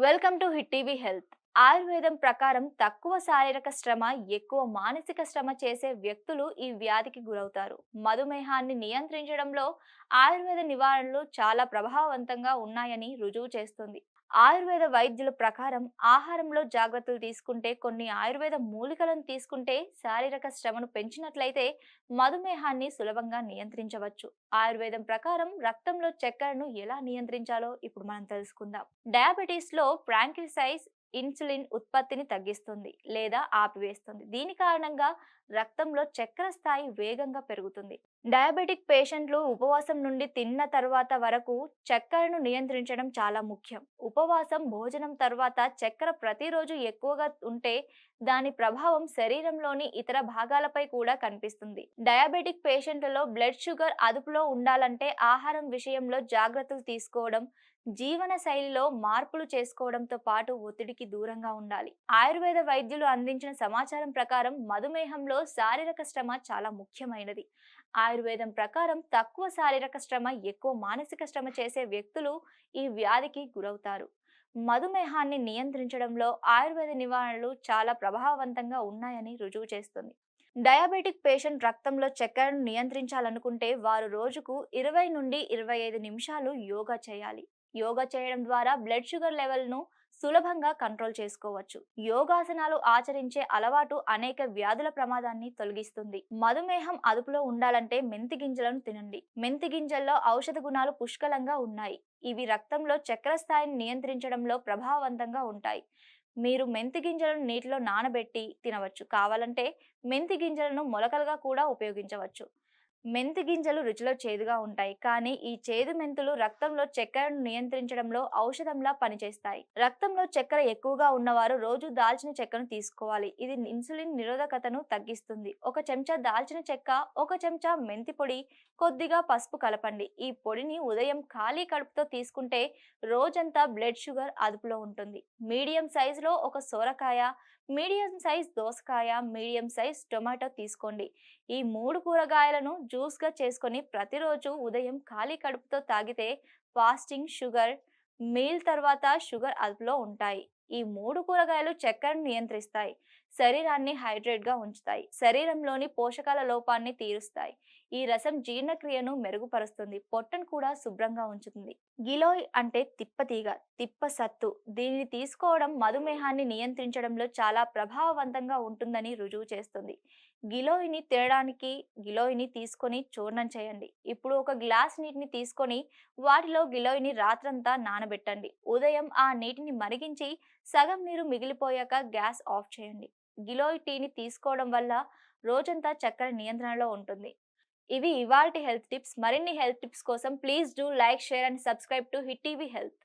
Welcome to hit TV health ఆయుర్వేదం ప్రకారం తక్కువ శారీరక శ్రమ ఎక్కువ మానసిక శ్రమ చేసే వ్యక్తులు ఈ వ్యాధికి గురవుతారు. మధుమేహాన్ని నియంత్రించడంలో ఆయుర్వేద నివారణలు చాలా ప్రభావవంతంగా ఉన్నాయని రుజువు చేస్తుంది. ఆయుర్వేద వైద్యుల ప్రకారం ఆహారంలో జాగ్రత్తలు తీసుకుంటే కొన్ని ఆయుర్వేద మూలికలను తీసుకుంటే శారీరక శ్రమను పెంచినట్లయితే మధుమేహాన్ని సులభంగా నియంత్రించవచ్చు. ఆయుర్వేదం ప్రకారం రక్తంలో చక్కెరను ఎలా నియంత్రించాలో ఇప్పుడు మనం తెలుసుకుందాం. డయాబెటీస్లో ప్రాంకిసైజ్ ఇన్సులిన్ ఉత్పత్తిని తగ్గిస్తుంది లేదా ఆపివేస్తుంది. దీని కారణంగా రక్తంలో చక్కెర స్థాయి వేగంగా పెరుగుతుంది. డయాబెటిక్ పేషెంట్లు ఉపవాసం నుండి తిన్న తర్వాత వరకు చక్కెరను నియంత్రించడం చాలా ముఖ్యం. ఉపవాసం భోజనం తర్వాత చక్కెర ప్రతిరోజు ఎక్కువగా ఉంటే దాని ప్రభావం శరీరంలోని ఇతర భాగాలపై కూడా కనిపిస్తుంది. డయాబెటిక్ పేషెంట్లలో బ్లడ్ షుగర్ అదుపులో ఉండాలంటే ఆహారం విషయంలో జాగ్రత్తలు తీసుకోవడం జీవన శైలిలో మార్పులు చేసుకోవడంతో పాటు ఒత్తిడికి దూరంగా ఉండాలి. ఆయుర్వేద వైద్యులు అందించిన సమాచారం ప్రకారం మధుమేహంలో శారీరక శ్రమ చాలా ముఖ్యమైనది. ఆయుర్వేదం ప్రకారం తక్కువ శారీరక శ్రమ ఎక్కువ మానసిక శ్రమ చేసే వ్యక్తులు ఈ వ్యాధికి గురవుతారు. మధుమేహాన్ని నియంత్రించడంలో ఆయుర్వేద నివారణలు చాలా ప్రభావవంతంగా ఉన్నాయని రుజువు చేస్తుంది. డయాబెటిక్ పేషెంట్ రక్తంలో చక్కెరను నియంత్రించాలనుకుంటే వారు రోజుకు ఇరవై నుండి ఇరవై ఐదు నిమిషాలు యోగా చేయాలి. యోగా చేయడం ద్వారా బ్లడ్ షుగర్ లెవెల్ను సులభంగా కంట్రోల్ చేసుకోవచ్చు. యోగాసనాలు ఆచరించే అలవాటు అనేక వ్యాధుల ప్రమాదాన్ని తొలగిస్తుంది. మధుమేహం అదుపులో ఉండాలంటే మెంతి గింజలను తినండి. మెంతి గింజల్లో ఔషధ గుణాలు పుష్కలంగా ఉన్నాయి. ఇవి రక్తంలో చక్కెర స్థాయిని నియంత్రించడంలో ప్రభావవంతంగా ఉంటాయి. మీరు మెంతి గింజలను నీటిలో నానబెట్టి తినవచ్చు. కావాలంటే మెంతి గింజలను మొలకలుగా కూడా ఉపయోగించవచ్చు. మెంతి గింజలు రుచిలో చేదుగా ఉంటాయి. కానీ ఈ చేదు మెంతులు రక్తంలో చక్కెరను నియంత్రించడంలో ఔషధంలా పనిచేస్తాయి. రక్తంలో చక్కెర ఎక్కువగా ఉన్నవారు రోజు దాల్చిన చెక్కను తీసుకోవాలి. ఇది ఇన్సులిన్ నిరోధకతను తగ్గిస్తుంది. ఒక చెంచా దాల్చిన చెక్క ఒక చెంచా మెంతి పొడి కొద్దిగా పసుపు కలపండి. ఈ పొడిని ఉదయం ఖాళీ కడుపుతో తీసుకుంటే రోజంతా బ్లడ్ షుగర్ అదుపులో ఉంటుంది. మీడియం సైజులో ఒక సోరకాయ మీడియం సైజ్ దోసకాయ మీడియం సైజ్ టొమాటో తీసుకోండి. ఈ మూడు కూరగాయలను జ్యూస్గా చేసుకొని ప్రతిరోజు ఉదయం ఖాళీ కడుపుతో తాగితే ఫాస్టింగ్ షుగర్ మీల్ తర్వాత షుగర్ అదుపులో ఉంటాయి. ఈ మూడు కూరగాయలు చక్కెరను నియంత్రిస్తాయి. శరీరాన్ని హైడ్రేట్గా ఉంచుతాయి. శరీరంలోని పోషకాల లోపాన్ని తీరుస్తాయి. ఈ రసం జీర్ణక్రియను మెరుగుపరుస్తుంది. పొట్టను కూడా శుభ్రంగా ఉంచుతుంది. గిలోయ్ అంటే తిప్పతీగ తిప్ప సత్తు. దీనిని తీసుకోవడం మధుమేహాన్ని నియంత్రించడంలో చాలా ప్రభావవంతంగా ఉంటుందని రుజువు చేస్తుంది. గిలోయిని తినడానికి గిలోయిని తీసుకొని చూర్ణం చేయండి. ఇప్పుడు ఒక గ్లాస్ నీటిని తీసుకొని వాటిలో గిలోయిని రాత్రంతా నానబెట్టండి. ఉదయం ఆ నీటిని మరిగించి సగం నీరు మిగిలిపోయాక గ్యాస్ ఆఫ్ చేయండి. గిలోయ్ టీని తీసుకోవడం వల్ల రోజంతా చక్కెర నియంత్రణలో ఉంటుంది. ఇవి ఇవాల్టి హెల్త్ టిప్స్. మరిన్ని హెల్త్ టిప్స్ కోసం please do like share and subscribe to hit TV health.